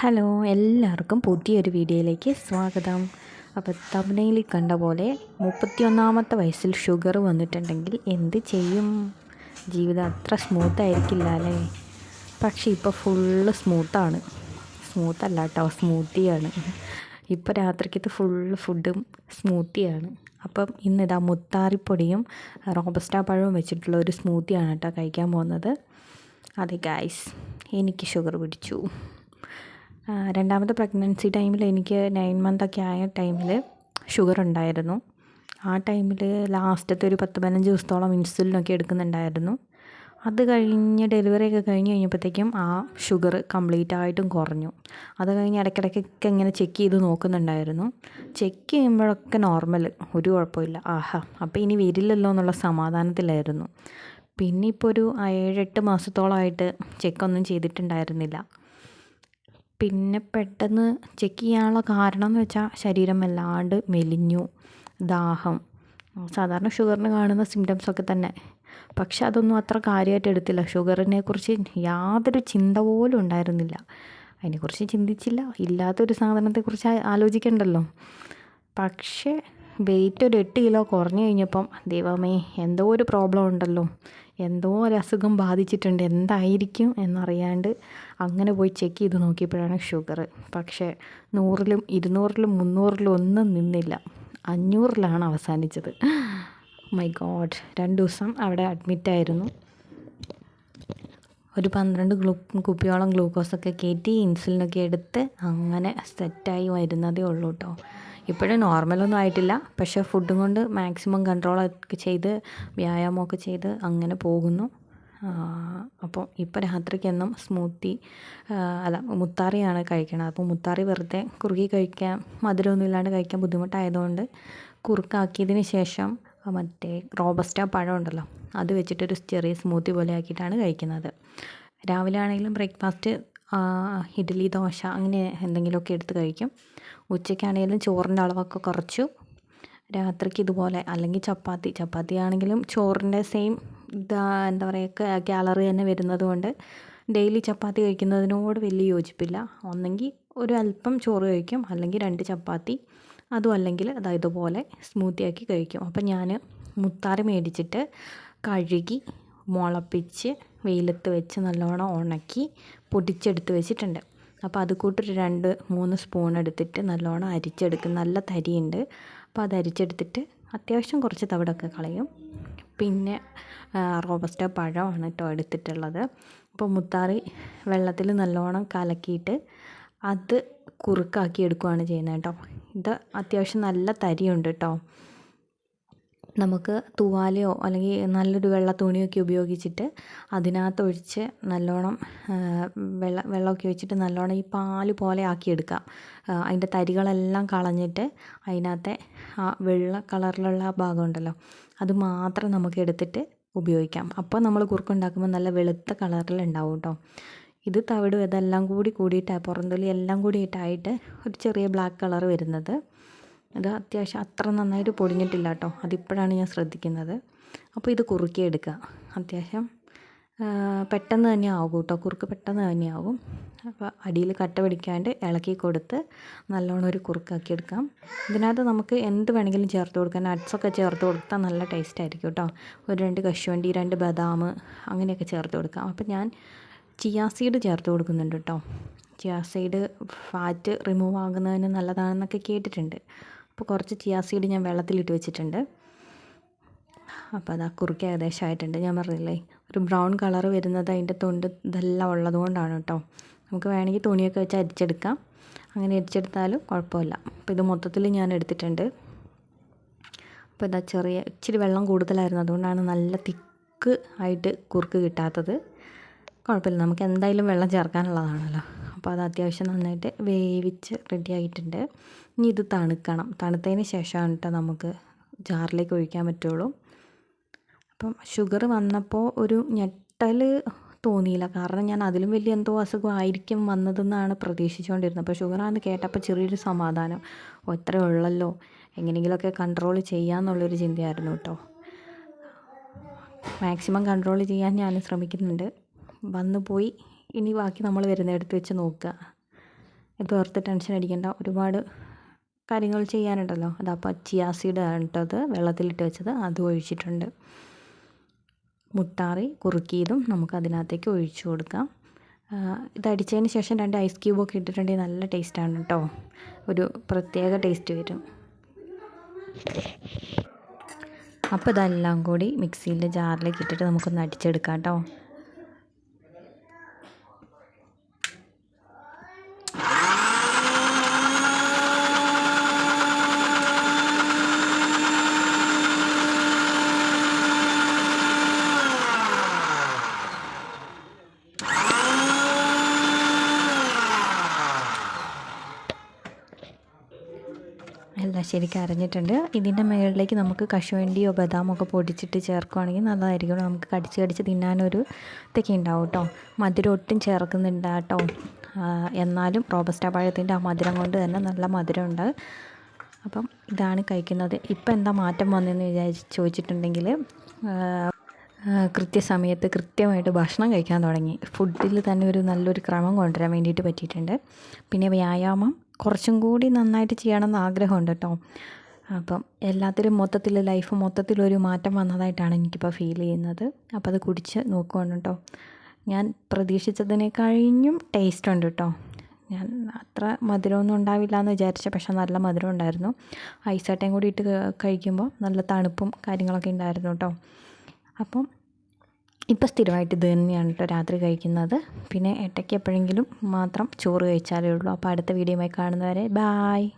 Hello എല്ലാവർക്കും പുതിയൊരു വീഡിയോയിലേക്ക് സ്വാഗതം. അപ്പോൾ തമിഴ്നയിൽ കണ്ട പോലെ മുപ്പത്തിയൊന്നാമത്തെ വയസ്സിൽ ഷുഗർ വന്നിട്ടുണ്ടെങ്കിൽ എന്ത് ചെയ്യും? ജീവിതം അത്ര സ്മൂത്ത് ആയിരിക്കില്ല അല്ലേ? പക്ഷേ ഇപ്പോൾ ഫുള്ള് സ്മൂത്താണ് സ്മൂത്ത് അല്ല കേട്ടോ സ്മൂത്തിയാണ് ഇപ്പോൾ രാത്രിക്കത്തെ ഫുള്ള് ഫുഡും സ്മൂത്തിയാണ് അപ്പം ഇന്ന് ഇതാ മുത്താറിപ്പൊടിയും റോബസ്റ്റാ പഴവും വെച്ചിട്ടുള്ള ഒരു സ്മൂത്തിയാണ് കേട്ടോ കഴിക്കാൻ പോകുന്നത്. അതെ ഗായ്സ് എനിക്ക് ഷുഗർ പിടിച്ചു. രണ്ടാമത്തെ പ്രഗ്നൻസി ടൈമിൽ എനിക്ക് നയൻ മന്തൊക്കെ ആയ ടൈമിൽ ഷുഗർ ഉണ്ടായിരുന്നു. ആ ടൈമിൽ ലാസ്റ്റത്തെ ഒരു പത്ത് പതിനഞ്ച് ദിവസത്തോളം ഇൻസുലിനൊക്കെ എടുക്കുന്നുണ്ടായിരുന്നു. അത് കഴിഞ്ഞ് ഡെലിവറി ഒക്കെ കഴിഞ്ഞ് കഴിഞ്ഞപ്പോഴത്തേക്കും ആ ഷുഗർ കംപ്ലീറ്റ് ആയിട്ടും കുറഞ്ഞു. അത് കഴിഞ്ഞ് ഇടയ്ക്കിടയ്ക്കൊക്കെ ഇങ്ങനെ ചെക്ക് ചെയ്ത് നോക്കുന്നുണ്ടായിരുന്നു. ചെക്ക് ചെയ്യുമ്പോഴൊക്കെ നോർമൽ ഒരു കുഴപ്പമില്ല. ആഹാ അപ്പോൾ ഇനി വരില്ലല്ലോ എന്നുള്ള സമാധാനത്തിലായിരുന്നു. പിന്നെ ഇപ്പോൾ ഒരു ഏഴെട്ട് മാസത്തോളമായിട്ട് ചെക്കൊന്നും ചെയ്തിട്ടുണ്ടായിരുന്നില്ല. പിന്നെ പെട്ടെന്ന് ചെക്ക് ചെയ്യാനുള്ള കാരണം എന്ന് വെച്ചാൽ ശരീരം വല്ലാണ്ട് മെലിഞ്ഞു. ദാഹം. സാധാരണ ഷുഗറിന് കാണുന്ന സിംറ്റംസ് ഒക്കെ തന്നെ. പക്ഷെ അതൊന്നും അത്ര കാര്യമായിട്ട് എടുത്തില്ല. ഷുഗറിനെ കുറിച്ച് യാതൊരു ചിന്ത പോലും ഉണ്ടായിരുന്നില്ല. അതിനെക്കുറിച്ച് ചിന്തിച്ചില്ല. ഇല്ലാത്തൊരു സാധനത്തെക്കുറിച്ച് ആലോചിക്കണ്ടല്ലോ. പക്ഷേ വെയിറ്റ് ഒരു എട്ട് കിലോ കുറഞ്ഞു കഴിഞ്ഞപ്പം ദൈവമേ എന്തോ ഒരു പ്രോബ്ലം ഉണ്ടല്ലോ. എന്തോ ഒരു അസുഖം ബാധിച്ചിട്ടുണ്ട്. എന്തായിരിക്കും എന്നറിയാണ്ട് അങ്ങനെ പോയി ചെക്ക് ചെയ്ത് നോക്കിയപ്പോഴാണ് ഷുഗർ പക്ഷേ നൂറിലും ഇരുന്നൂറിലും മുന്നൂറിലും ഒന്നും നിന്നില്ല. അഞ്ഞൂറിലാണ് അവസാനിച്ചത്. മൈ ഗോഡ് രണ്ട് ദിവസം അവിടെ അഡ്മിറ്റായിരുന്നു ഒരു പന്ത്രണ്ട് ഗ്ലൂ കുപ്പിയോളം ഗ്ലൂക്കോസൊക്കെ കയറ്റി ഇൻസുലിനൊക്കെ എടുത്ത് അങ്ങനെ സെറ്റായി വരുന്നതേ ഉള്ളൂ കേട്ടോ ഇപ്പോഴും നോർമലൊന്നും ആയിട്ടില്ല. പക്ഷേ ഫുഡും കൊണ്ട് മാക്സിമം കൺട്രോൾ കൺട്രോളൊക്കെ ചെയ്ത് വ്യായാമമൊക്കെ ചെയ്ത് അങ്ങനെ പോകുന്നു. അപ്പോൾ ഇപ്പോൾ രാത്രിക്കെന്നും സ്മൂത്തി അല്ല മുത്താറിയാണ് കഴിക്കണത്. അപ്പോൾ മുത്താറി വെറുതെ കുറുകി കഴിക്കാൻ മധുരമൊന്നും ഇല്ലാണ്ട് കഴിക്കാൻ ബുദ്ധിമുട്ടായതുകൊണ്ട് കുറുക്കാക്കിയതിന് ശേഷം മറ്റേ റോബസ്റ്റ പഴം ഉണ്ടല്ലോ അത് വെച്ചിട്ടൊരു ചെറിയ സ്മൂത്തി പോലെ ആക്കിയിട്ടാണ് കഴിക്കുന്നത്. രാവിലെ ആണെങ്കിലും ബ്രേക്ക്ഫാസ്റ്റ് ഇഡ്ഡലി ദോശ അങ്ങനെ എന്തെങ്കിലുമൊക്കെ എടുത്ത് കഴിക്കും. ഉച്ചയ്ക്കാണെങ്കിലും ചോറിന്റെ അളവൊക്കെ കുറച്ചു. രാത്രിക്ക് ഇതുപോലെ അല്ലെങ്കിൽ ചപ്പാത്തി. ചപ്പാത്തി ആണെങ്കിലും ചോറിന്റെ സെയിം ഇതാ എന്താ പറയുക കാലറി തന്നെ വരുന്നത് കൊണ്ട് ഡെയിലി ചപ്പാത്തി കഴിക്കുന്നതിനോട് വലിയ യോജിപ്പില്ല. ഒന്നെങ്കിൽ ഒരു അല്പം ചോറ് കഴിക്കും അല്ലെങ്കിൽ രണ്ട് ചപ്പാത്തി. അതും അല്ലെങ്കിൽ അതാ ഇതുപോലെ സ്മൂത്തി ആക്കി കഴിക്കും. അപ്പം ഞാൻ മുത്താറി മേടിച്ചിട്ട് കഴുകി മുളപ്പിച്ച് വെയിലത്ത് വെച്ച് നല്ലോണം ഉണക്കി പൊടിച്ചെടുത്ത് വെച്ചിട്ടുണ്ട്. അപ്പോൾ അത് കൂട്ടൊരു രണ്ട് മൂന്ന് സ്പൂൺ എടുത്തിട്ട് നല്ലോണം അരിച്ചെടുക്കും നല്ല തരിയുണ്ട്. അപ്പോൾ അത് അരിച്ചെടുത്തിട്ട് അത്യാവശ്യം കുറച്ച് തവിടൊക്കെ കളയും. പിന്നെ റോബസ്റ്റ പഴമാണ് കേട്ടോ എടുത്തിട്ടുള്ളത്. അപ്പോൾ മുത്താറി വെള്ളത്തിൽ നല്ലോണം കലക്കിയിട്ട് അത് കുറുക്കാക്കി എടുക്കുകയാണ് ചെയ്യുന്നത് കേട്ടോ. ഇത് അത്യാവശ്യം നല്ല തരിയുണ്ട് കേട്ടോ. നമുക്ക് തൂവാലയോ അല്ലെങ്കിൽ നല്ലൊരു വെള്ള തുണിയൊക്കെ ഉപയോഗിച്ചിട്ട് അതിനകത്ത് ഒഴിച്ച് നല്ലോണം വെള്ള വെള്ളമൊക്കെ ഒഴിച്ചിട്ട് നല്ലോണം ഈ പാൽ പോലെ ആക്കിയെടുക്കാം. അതിന്റെ തരികളെല്ലാം കളഞ്ഞിട്ട് അതിനകത്തെ ആ വെള്ള കളറിലുള്ള ആ ഭാഗം ഉണ്ടല്ലോ അത് മാത്രം നമുക്ക് എടുത്തിട്ട് ഉപയോഗിക്കാം. അപ്പോൾ നമ്മൾ കുറുക്കുണ്ടാക്കുമ്പോൾ നല്ല വെളുത്ത കളറിൽ ഉണ്ടാവും കേട്ടോ. ഇത് തവിടും ഇതെല്ലാം കൂടി കൂടിയിട്ട് പുറന്തൊലി എല്ലാം കൂടിയിട്ടായിട്ട് ഒരു ചെറിയ ബ്ലാക്ക് കളർ വരുന്നത്. ഇത് അത്യാവശ്യം അത്ര നന്നായിട്ട് പൊടിഞ്ഞിട്ടില്ല കേട്ടോ. അതിപ്പോഴാണ് ഞാൻ ശ്രദ്ധിക്കുന്നത്. അപ്പോൾ ഇത് കുറുക്കിയെടുക്കുക. അത്യാവശ്യം പെട്ടെന്ന് തന്നെ ആകും കേട്ടോ. കുറുക്ക് പെട്ടെന്ന് തന്നെ ആകും അപ്പോൾ അടിയിൽ കട്ട പിടിക്കാണ്ട് ഇളക്കി കൊടുത്ത് നല്ലോണം ഒരു കുറുക്കാക്കി എടുക്കാം. ഇതിനകത്ത് നമുക്ക് എന്ത് വേണമെങ്കിലും ചേർത്ത് കൊടുക്കാം. നട്ട്സൊക്കെ ചേർത്ത് കൊടുത്താൽ നല്ല ടേസ്റ്റ് ആയിരിക്കും കേട്ടോ. ഒരു രണ്ട് കശുവണ്ടി രണ്ട് ബദാം അങ്ങനെയൊക്കെ ചേർത്ത് കൊടുക്കാം. അപ്പോൾ ഞാൻ ചിയാ സീഡ് ചേർത്ത് കൊടുക്കുന്നുണ്ട് കേട്ടോ. ചിയാ സീഡ് ഫാറ്റ് റിമൂവ് ആകുന്നതിന് നല്ലതാണെന്നൊക്കെ കേട്ടിട്ടുണ്ട്. അപ്പോൾ കുറച്ച് ചിയാ സീഡ് ഞാൻ വെള്ളത്തിലിട്ട് വെച്ചിട്ടുണ്ട്. അപ്പോൾ അത് ആ കുറുക്ക് ഏകദേശം ആയിട്ടുണ്ട്. ഞാൻ പറഞ്ഞില്ലേ ഒരു ബ്രൗൺ കളർ വരുന്നത് അതിന്റെ തൊണ്ട് ഇതെല്ലാം ഉള്ളത് കൊണ്ടാണ് കേട്ടോ. നമുക്ക് വേണമെങ്കിൽ തുണിയൊക്കെ വെച്ച് അരിച്ചെടുക്കാം. അങ്ങനെ അരിച്ചെടുത്താലും കുഴപ്പമില്ല. അപ്പോൾ ഇത് മൊത്തത്തിൽ ഞാൻ എടുത്തിട്ടുണ്ട്. അപ്പോൾ ഇതാ ചെറിയ ഇച്ചിരി വെള്ളം കൂടുതലായിരുന്നു. അതുകൊണ്ടാണ് നല്ല തിക്ക് ആയിട്ട് കുറുക്ക് കിട്ടാത്തത്. കുഴപ്പമില്ല. നമുക്ക് എന്തായാലും വെള്ളം ചേർക്കാനുള്ളതാണല്ലോ. അപ്പോൾ അത് അത്യാവശ്യം നന്നായിട്ട് വേവിച്ച് റെഡി ആയിട്ടുണ്ട്. ഇനി ഇത് തണുക്കണം. തണുത്തതിന് ശേഷമാണ് കേട്ടോ നമുക്ക് ജാറിലേക്ക് ഒഴിക്കാൻ പറ്റുള്ളൂ. അപ്പം ഷുഗർ വന്നപ്പോൾ ഒരു ഞെട്ടൽ തോന്നിയില്ല. കാരണം ഞാൻ അതിലും വലിയ എന്തോ അസുഖം ആയിരിക്കും വന്നതെന്നാണ് പ്രതീക്ഷിച്ചുകൊണ്ടിരുന്നത്. അപ്പോൾ ഷുഗറാണെന്ന് കേട്ടപ്പോൾ ചെറിയൊരു സമാധാനം. ഓ ഇത്രയേ ഉള്ളല്ലോ. എങ്ങനെയെങ്കിലുമൊക്കെ കൺട്രോൾ ചെയ്യാമെന്നുള്ളൊരു ചിന്തയായിരുന്നു കേട്ടോ. മാക്സിമം കൺട്രോൾ ചെയ്യാൻ ഞാൻ ശ്രമിക്കുന്നുണ്ട്. വന്നു പോയി ഇനി ബാക്കി നമ്മൾ വരുന്നിടത്ത് വെച്ച് നോക്കുക. ഇത് ഓർത്ത് ടെൻഷൻ അടിക്കേണ്ട. ഒരുപാട് കാര്യങ്ങൾ ചെയ്യാനുണ്ടല്ലോ. അതപ്പോൾ ചിയാസീഡ് ആണ് വെള്ളത്തിലിട്ട് വെച്ചത്. അതും ഒഴിച്ചിട്ടുണ്ട്. മുട്ടാറി കുറുക്കിയതും നമുക്ക് അതിനകത്തേക്ക് ഒഴിച്ചു കൊടുക്കാം. ഇത് അടിച്ചതിന് ശേഷം രണ്ട് ഐസ് ക്യൂബൊക്കെ ഇട്ടിട്ടുണ്ടെങ്കിൽ നല്ല ടേസ്റ്റാണ് കേട്ടോ ഒരു പ്രത്യേക ടേസ്റ്റ് വരും. അപ്പോൾ ഇതെല്ലാം കൂടി മിക്സിയിലെ ജാറിലേക്ക് ഇട്ടിട്ട് നമുക്കൊന്ന് അടിച്ചെടുക്കാം കേട്ടോ എല്ലാം ശരിക്കും അരഞ്ഞിട്ടുണ്ട് ഇതിന്റെ മുകളിലേക്ക് നമുക്ക് കശുവണ്ടിയോ ബദാമോ ഒക്കെ പൊടിച്ചിട്ട് ചേർക്കുകയാണെങ്കിൽ നല്ലതായിരിക്കും. നമുക്ക് കടിച്ച് കടിച്ച് തിന്നാനൊരു ഇതൊക്കെ ഉണ്ടാവും കേട്ടോ. മധുരം ഒട്ടും ചേർക്കുന്നുണ്ട് കേട്ടോ. എന്നാലും റോബസ്റ്റ പഴത്തിന്റെ ആ മധുരം കൊണ്ട് തന്നെ നല്ല മധുരമുണ്ട്. അപ്പം ഇതാണ് കഴിക്കുന്നത്. ഇപ്പം എന്താ മാറ്റം വന്നതെന്ന് വിചാരിച്ച് ചോദിച്ചിട്ടുണ്ടെങ്കിൽ കൃത്യസമയത്ത് കൃത്യമായിട്ട് ഭക്ഷണം കഴിക്കാൻ തുടങ്ങി. ഫുഡിൽ തന്നെ ഒരു നല്ലൊരു ക്രമം കൊണ്ടുവരാൻ വേണ്ടിയിട്ട് പറ്റിയിട്ടുണ്ട്. പിന്നെ വ്യായാമം കുറച്ചും കൂടി നന്നായിട്ട് ചെയ്യണമെന്ന് ആഗ്രഹമുണ്ട് കേട്ടോ. അപ്പം എല്ലാത്തിലും മൊത്തത്തിൽ ലൈഫ് മൊത്തത്തിലൊരു മാറ്റം വന്നതായിട്ടാണ് എനിക്കിപ്പോൾ ഫീൽ ചെയ്യുന്നത്. അപ്പോൾ അത് കുടിച്ച് നോക്കുകയാണ് കേട്ടോ. ഞാൻ പ്രതീക്ഷിച്ചതിനെ കഴിഞ്ഞും ടേസ്റ്റ് ഉണ്ട് കേട്ടോ. ഞാൻ അത്ര മധുരമൊന്നും ഉണ്ടാവില്ല എന്ന് വിചാരിച്ച പക്ഷേ നല്ല മധുരം ഉണ്ടായിരുന്നു. ഐസാട്ടയും കൂടി ഇട്ട് കഴിക്കുമ്പോൾ നല്ല തണുപ്പും കാര്യങ്ങളൊക്കെ ഉണ്ടായിരുന്നു കേട്ടോ. അപ്പം ഇപ്പം സ്ഥിരമായിട്ട് ഇത് തന്നെയാണ് കേട്ടോ രാത്രി കഴിക്കുന്നത്. പിന്നെ ഇടയ്ക്ക് എപ്പോഴെങ്കിലും മാത്രം ചോറ് കഴിച്ചാലേ ഉള്ളൂ. അപ്പോൾ അടുത്ത വീഡിയോയുമായി കാണുന്നവരെ ബായ്